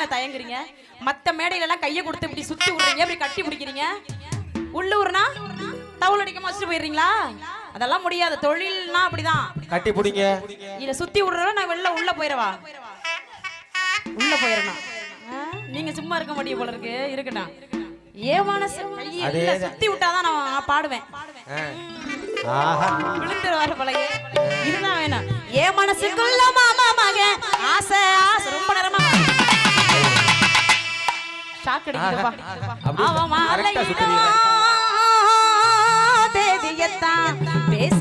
என்ன தயங்குறீங்க? மத்த மேடையில எல்லாம் கைய கொடுத்து இப்படி சுத்தி விடுறீங்க இப்படி கட்டி பிடிக்கிறீங்க? உள்ளூர்னா தவுள் அடிக்காம வச்சுட்டு போயிடுறீங்களா? அதெல்லாம் முடியாது. தொழில்னா அப்படிதான். கட்டி பிடிங்க. இத சுத்தி விடுறவ நான் வெளில உள்ள போயிடவா உள்ள போயிடணும் நீங்க சும்மா இருக்க முடியும் போல இருக்கு. இருக்கட்டும். ஏ மனசு? கையை இல்ல, அதேதான். சுத்தி விட்டாதான் நான் பாடுவேன். ஆஹா. விழுந்துருவாரு போலயே. இதுதான் வேணும். ஏ மனசுக்குள்ள ஷாக் அடிக்குதுப்பா. அவன் மாலையிடும் தேதியத்தான் பேச.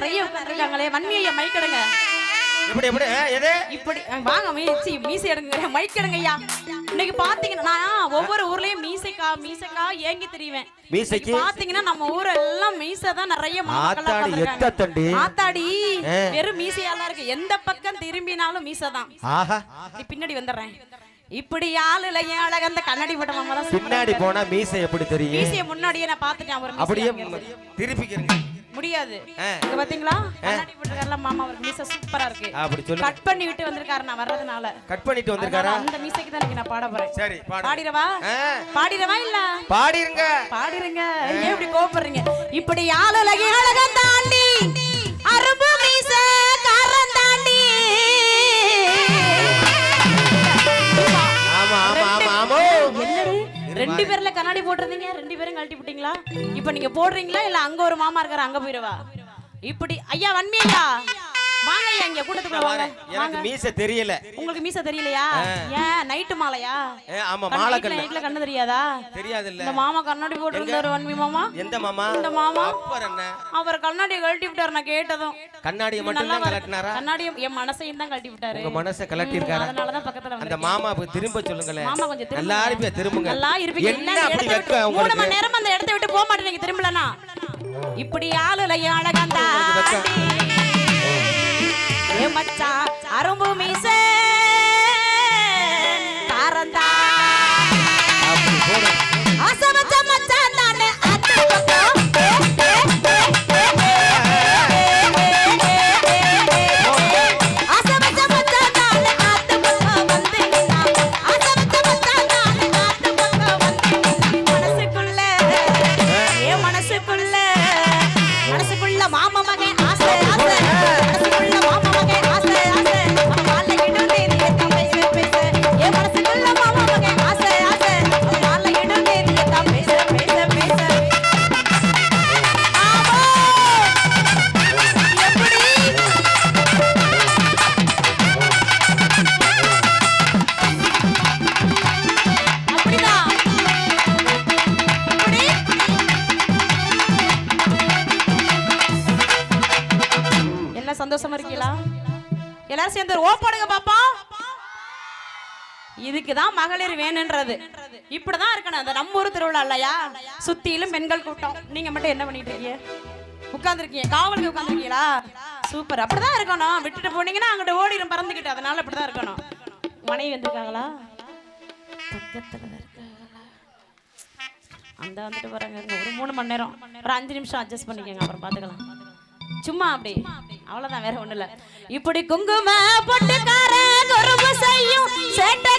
நிறைய உட்கார்ந்துருக்காங்களே வன்மிய மைக்கடுங்க எப்படி எப்படி? எது? இப்படி வாங்க மீசி மீசை எடுங்க மைக்கடுங்க ஐயா. இன்னைக்கு பாத்தீங்கன்னா நான் ஒவ்வொரு ஊர்லயும் மீசைக்கா மீசைக்கா ஏங்கி தெரியுவேன் மீசைக்கு? பாத்தீங்கன்னா நம்ம ஊர் எல்லாம் மீசை தான் நிறைய ஆத்தாடி. எத்த தண்டி. ஆத்தாடி. வெறும் மீசையாலாம் இருக்கு. எந்த பக்கம் திரும்பினாலும் மீசை தான். ஆஹா. பின்னாடி வந்துடுறேன். இப்படி ஆளுல ஏன் அழகா அந்த கண்ணாடி போட்ட மாமா பின்னாடி போனா மீசை எப்படி தெரியும்? மீசைய முன்னாடியே நான் பாத்துட்டேன் அப்படியே. திருப்பிக்கிறீங்க முடியாது. இங்க பாத்தீங்களா? கண்ணாடி போட்டிருக்காருல மாமா அவர் மீசை சூப்பரா இருக்கு. அப்படி சொல்லு கட் பண்ணி விட்டு வந்திருக்காரு நான் வர்றதுனால. கட் பண்ணிட்டு வந்திருக்காரா? அந்த மீசைக்கு தான் நான் பாட போறேன். சரி பாடு பாடிரவா பாடிரவா இல்ல? பாடிருங்க. பாடிருங்க. ஏன் இப்படி கோவப்படுறீங்க? இப்படி ஆளுலகி அழகம் ரெண்டு பேர்ல கண்ணாடி போட்டிருந்தீங்க? ரெண்டு பேரும் கழட்டி விட்டீங்களா? இப்ப நீங்க போடுறீங்களா? இல்ல அங்க ஒரு மாமா இருக்காரு அங்க போயிடுவா இப்படி ஐயா வன்மையா? வாங்க ஐயா இங்க கூட்டத்துக்குள்ள வாங்க. எனக்கு மீசை தெரியல. உங்களுக்கு மீச தெரியலையா? ஏன்? நைட்டு மாலையா? ஆமா மாலை கண்ணு. நைட்ல கண்ணு தெரியாதா? தெரியாதுல்ல. இந்த மாமா கண்ணாடி போட்டிருந்தாரு வன்மி மாமா. எந்த மாமா? இந்த மாமா. அப்பர் என்ன? அவர் கண்ணாடியை கழட்டி விட்டாரு நான் கேட்டதும். கண்ணாடியை மட்டும் தான் கலட்டினாரா கண்ணாடியை என் மனசையும் தான் கழட்டி விட்டாரு. உங்க மனசை கலட்டி இருக்காரா அதனாலதான் பக்கத்துல அந்த வந்து மாமா அப்ப திரும்ப சொல்லுங்களேன். மாமா கொஞ்சம். எல்லாரும் போய் திரும்புங்க. நல்லா இருப்பீங்க. என்ன இல்ல, அப்படி வெக்க விட்டு- மூணு உங்களுக்கு? மணி நேரம் அந்த இடத்த விட்டு போக மாட்டேங்க திரும்பலனா? இப்படி ஆளுல அழகந்தா বাচ্চা எல்லாரும் சேர்ந்து ஒரு ஓ போடுங்க பாப்பா. இதுக்குதான் மகளிர் வேணுன்றது. இப்படிதான் இருக்கணும். அந்த நம்ம ஊர் திருவிழா இல்லையா? சுத்தியிலும் பெண்கள் கூட்டம். நீங்க மட்டும் என்ன பண்ணிட்டு இருக்கீங்க? உட்கார்ந்துருக்கீங்க. காவலுக்கு உட்காந்துருக்கீங்களா சூப்பர். அப்படிதான் இருக்கணும். விட்டுட்டு போனீங்கன்னா அங்கிட்ட ஓடிடும் பறந்துக்கிட்டு அதனால அப்படிதான் இருக்கணும். மனைவி வந்திருக்காங்களா? பக்கத்துல அந்த வந்துட்டு போறாங்க ஒரு மூணு மணி நேரம். ஒரு அஞ்சு நிமிஷம் அட்ஜஸ்ட் பண்ணிக்கோங்க. அப்புறம் பாத்துக்கலாம். சும்மா அப்படி. அவ்வளவுதான் வேற ஒண்ணு இல்ல இப்படி குங்கும பொட்டுக்கார குறும்பு செய்யும் சேட்டை